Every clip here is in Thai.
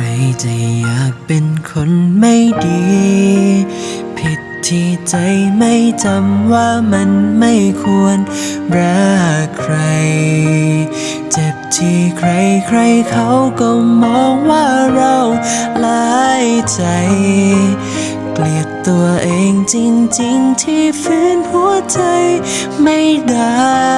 รจะอยากเป็นคนไม่ดี ผิดที่ใจไม่จำว่ามันไม่ควรรักใคร เจ็บที่ใครใครเขาก็มองว่าเราหลายใจเกลียดตัวเองจริงๆ ที่ฝืนหัวใจไม่ได้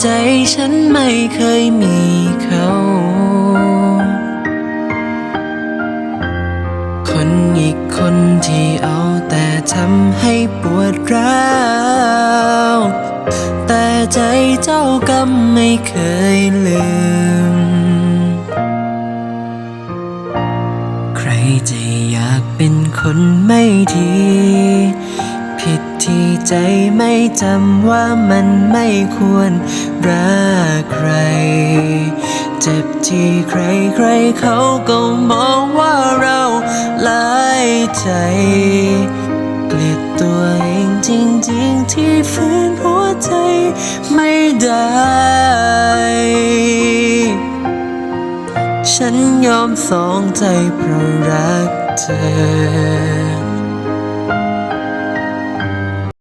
ใจฉันไม่เคยมีเขา คนอีกคนที่เอาแต่ทำให้ปวดร้าวแต่ใจเจ้ากรรมไม่เคยลืม ใครจะอยากเป็นคนไม่ดี ผิดที่ใจไม่จำว่ามันไม่ควรรักใคร เจ็บที่ใครใครเขาก็มองว่าเราหลายใจ เกลียดตัวเองจริงๆที่ฝืนหัวใจไม่ได้ฉันยอมสองใจเพราะรักเธอ